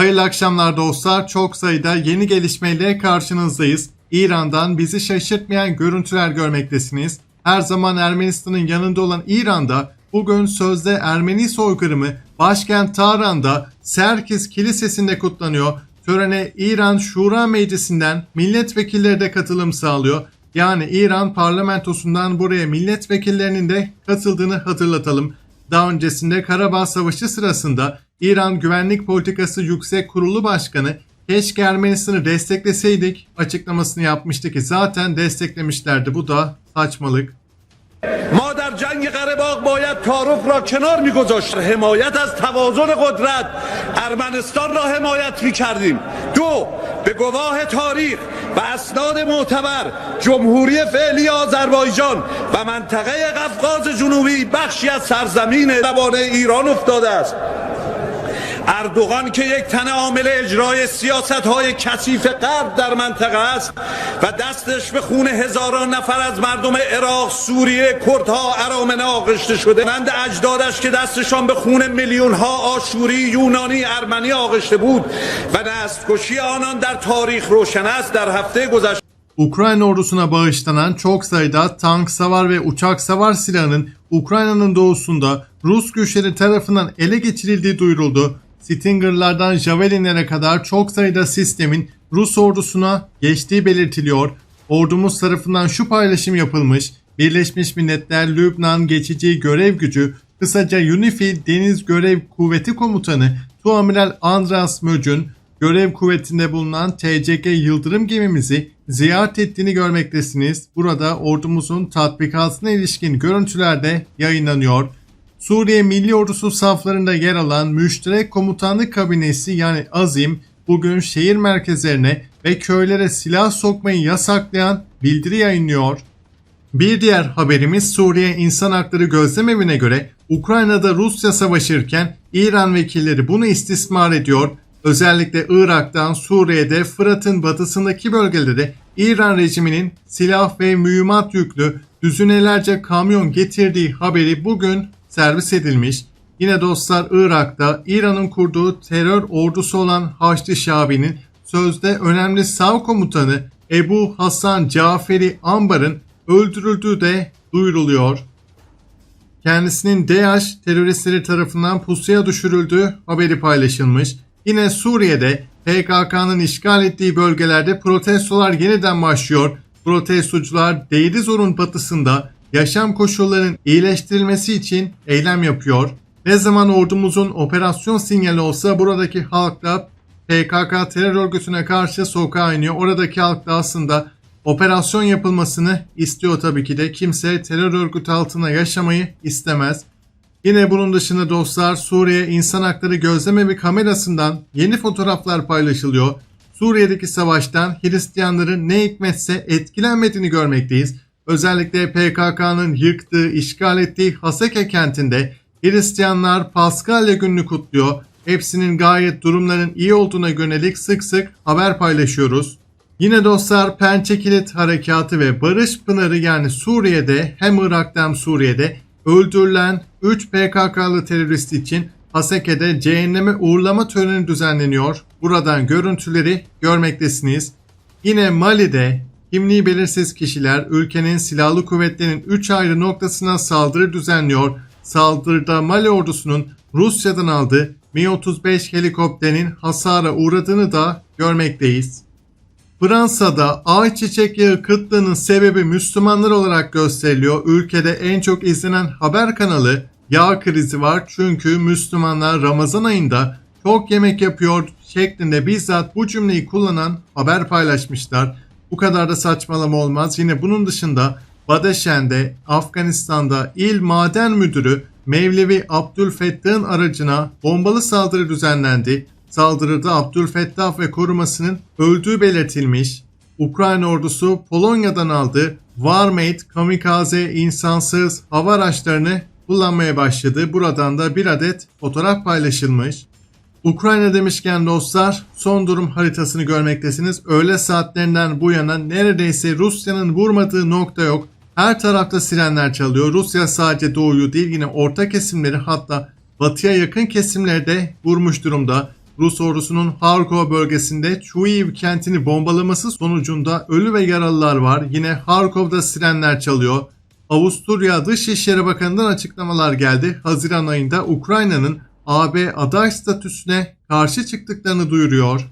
Hayırlı akşamlar dostlar. Çok sayıda yeni gelişmeyle karşınızdayız. İran'dan bizi şaşırtmayan görüntüler görmektesiniz. Her zaman Ermenistan'ın yanında olan İran'da bugün sözde Ermeni soykırımı başkent Tahran'da Serkis Kilisesi'nde kutlanıyor. Törene İran Şura Meclisi'nden milletvekilleri de katılım sağlıyor. Yani İran parlamentosundan buraya milletvekillerinin de katıldığını hatırlatalım. Daha öncesinde Karabağ Savaşı sırasında İran Güvenlik Politikası Yüksek Kurulu Başkanı keşke Ermenistan'ı destekleseydik açıklamasını yapmıştı ki zaten desteklemişlerdi. Bu da saçmalık. ما در جنگ قره باید تعارف را کنار میگذاشت حمایت از توازن قدرت ارمنستان را حمایت می‌کردیم دو به گواه تاریخ و اسناد معتبر جمهوری فعلی آذربایجان و منطقه قفقاز جنوبی بخشی از سرزمین زبانه ایران افتاده است اردوغان که یک تن عامل اجرای سیاست های کثیف غرب در منطقه است و دستش به خون هزاران نفر از مردم عراق، سوریه، کردها، ارامنه آغشته شده مند اجدادش که دستشان به خون میلیون ها آشوری، یونانی، ارمنی آغشته بود و دستکشی آنان در تاریخ روشن است در هفته گذشته Ukrayna ordusuna bağışlanan çok sayıda tank, savar ve uçak savar silahının Ukrayna'nın doğusunda Rus güçleri tarafından ele geçirildiği duyuruldu. Stinger'lardan Javelin'lere kadar çok sayıda sistemin Rus ordusuna geçtiği belirtiliyor. Ordumuz tarafından şu paylaşım yapılmış. Birleşmiş Milletler Lübnan Geçici Görev Gücü kısaca UNIFIL Deniz Görev Kuvveti Komutanı Tuamiral Andras Möcün görev kuvvetinde bulunan TCG Yıldırım gemimizi ziyaret ettiğini görmektesiniz. Burada ordumuzun tatbikatına ilişkin görüntüler de yayınlanıyor. Suriye Milli Ordusu saflarında yer alan Müşterek Komutanlık Kabinesi yani Azim bugün şehir merkezlerine ve köylere silah sokmayı yasaklayan bildiri yayınlıyor. Bir diğer haberimiz Suriye İnsan Hakları Gözlemevi'ne göre Ukrayna'da Rusya savaşırken İran vekilleri bunu istismar ediyor. Özellikle Irak'tan Suriye'de Fırat'ın batısındaki bölgelerde İran rejiminin silah ve mühimmat yüklü düzinelerce kamyon getirdiği haberi bugün servis edilmiş. Yine dostlar Irak'ta İran'ın kurduğu terör ordusu olan Haçlı Şabi'nin sözde önemli sav komutanı Ebu Hasan Caferi Ambar'ın öldürüldüğü de duyuruluyor. Kendisinin DAEŞ teröristleri tarafından pusuya düşürüldüğü haberi paylaşılmış. Yine Suriye'de PKK'nın işgal ettiği bölgelerde protestolar yeniden başlıyor. Protestocular Deir batısında yaşam koşullarının iyileştirilmesi için eylem yapıyor. Ne zaman ordumuzun operasyon sinyali olsa buradaki halk da PKK terör örgütüne karşı sokağa iniyor. Oradaki halk da aslında operasyon yapılmasını istiyor tabii ki de. Kimse terör örgütü altında yaşamayı istemez. Yine bunun dışında dostlar Suriye İnsan Hakları Gözlemevi kamerasından yeni fotoğraflar paylaşılıyor. Suriye'deki savaştan Hristiyanların ne hikmetse etkilenmediğini görmekteyiz. Özellikle PKK'nın yıktığı, işgal ettiği Haseke kentinde Hristiyanlar Paskalya gününü kutluyor. Hepsinin gayet durumların iyi olduğuna yönelik sık sık haber paylaşıyoruz. Yine dostlar Pençe Kilit Harekatı ve Barış Pınarı yani Suriye'de hem Irak'ta hem Suriye'de öldürülen 3 PKK'lı terörist için Haseke'de cehenneme uğurlama töreni düzenleniyor. Buradan görüntüleri görmektesiniz. Yine Mali'de kimliği belirsiz kişiler ülkenin silahlı kuvvetlerinin 3 ayrı noktasına saldırı düzenliyor. Saldırıda Mali ordusunun Rusya'dan aldığı Mi-35 helikopterinin hasara uğradığını da görmekteyiz. Fransa'da ayçiçek yağı kıtlığının sebebi Müslümanlar olarak gösteriliyor. Ülkede en çok izlenen haber kanalı yağ krizi var çünkü Müslümanlar Ramazan ayında çok yemek yapıyor şeklinde bizzat bu cümleyi kullanan haber paylaşmışlar. Bu kadar da saçmalama olmaz. Yine bunun dışında Badeşen'de Afganistan'da il maden müdürü Mevlevi Abdülfettah'ın aracına bombalı saldırı düzenlendi. Saldırıda Abdülfettah ve korumasının öldüğü belirtilmiş. Ukrayna ordusu Polonya'dan aldığı Warmate kamikaze insansız hava araçlarını kullanmaya başladı. Buradan da bir adet fotoğraf paylaşılmış. Ukrayna demişken dostlar son durum haritasını görmektesiniz. Öğle saatlerinden bu yana neredeyse Rusya'nın vurmadığı nokta yok. Her tarafta sirenler çalıyor. Rusya sadece doğuyu değil yine orta kesimleri hatta batıya yakın kesimleri de vurmuş durumda. Rus ordusunun Harkov bölgesinde Chuiv kentini bombalaması sonucunda ölü ve yaralılar var. Yine Harkov'da sirenler çalıyor. Avusturya Dışişleri Bakanı'ndan açıklamalar geldi. Haziran ayında Ukrayna'nın AB aday statüsüne karşı çıktıklarını duyuruyor.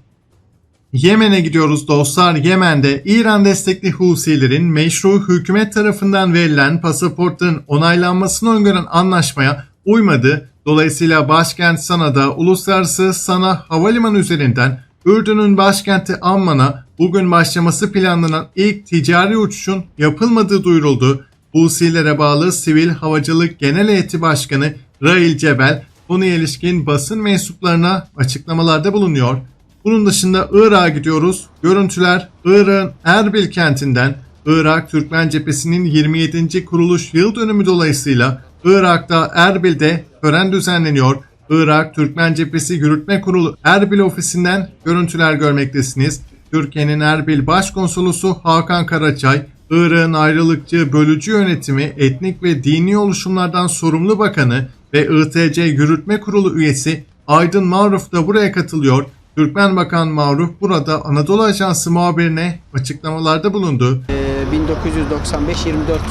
Yemen'e gidiyoruz dostlar. Yemen'de İran destekli Husilerin meşru hükümet tarafından verilen pasaportların onaylanmasını öngören anlaşmaya uymadı. Dolayısıyla başkent Sana'da uluslararası Sana havalimanı üzerinden Ürdün'ün başkenti Amman'a bugün başlaması planlanan ilk ticari uçuşun yapılmadığı duyuruldu. Husilere bağlı Sivil Havacılık Genel Heyeti Başkanı Rail Cebel konuya ilişkin basın mensuplarına açıklamalarda bulunuyor. Bunun dışında Irak'a gidiyoruz. Görüntüler Irak'ın Erbil kentinden Irak Türkmen Cephesi'nin 27. kuruluş yıl dönümü dolayısıyla Irak'ta Erbil'de tören düzenleniyor. Irak Türkmen Cephesi Yürütme Kurulu Erbil ofisinden görüntüler görmektesiniz. Türkiye'nin Erbil Başkonsolosu Hakan Karaçay, Irak'ın ayrılıkçı bölücü yönetimi, etnik ve dini oluşumlardan sorumlu bakanı ve ITC Yürütme Kurulu üyesi Aydın Maruf da buraya katılıyor. Türkmen Bakan Maruf burada Anadolu Ajansı muhabirine açıklamalarda bulundu. Ee, 1995 24 e,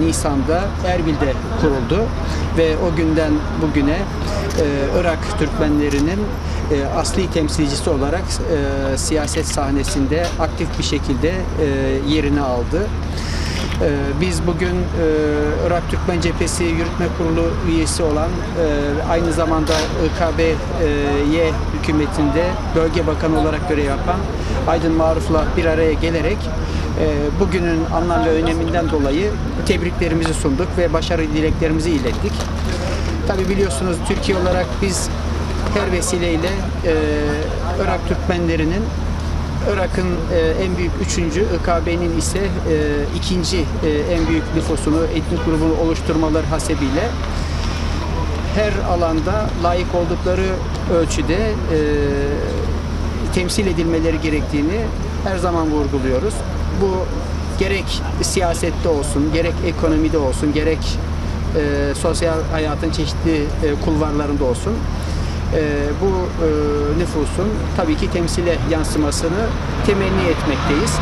Nisan'da Erbil'de kuruldu ve o günden bugüne e, Irak Türkmenlerinin e, asli temsilcisi olarak siyaset sahnesinde aktif bir şekilde yerini aldı. E, Biz bugün e, Irak Türkmen Cephesi Yürütme Kurulu üyesi olan e, aynı zamanda IKB'ye hükümetinde bölge bakanı olarak görev yapan Aydın Maruf'la bir araya gelerek e, bugünün anlam ve öneminden dolayı tebriklerimizi sunduk ve başarı dileklerimizi ilettik. Tabi biliyorsunuz Türkiye olarak biz her vesileyle e, Irak Türkmenlerinin Irak'ın e, en büyük üçüncü, IKB'nin ise e, ikinci e, en büyük nüfusunu, etnik grubunu oluşturmaları hasebiyle her alanda layık oldukları ölçüde temsil edilmeleri gerektiğini her zaman vurguluyoruz. Bu gerek siyasette olsun, gerek ekonomide olsun, gerek e, sosyal hayatın çeşitli e, kulvarlarında olsun bu e, nüfusun tabii ki temsile yansımasını temenni etmekteyiz.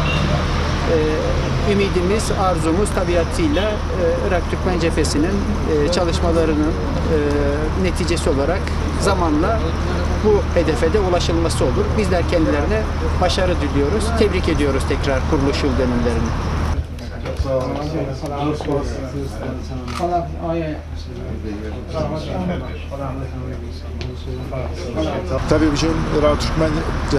E, ümidimiz, arzumuz tabiatıyla e, Irak Türkmen Cephesi'nin e, çalışmalarının neticesi olarak zamanla bu hedefe de ulaşılması olur. Bizler kendilerine başarı diliyoruz. Tebrik ediyoruz tekrar kuruluş yıl dönümlerini. Tabii bugün Irak Türkmen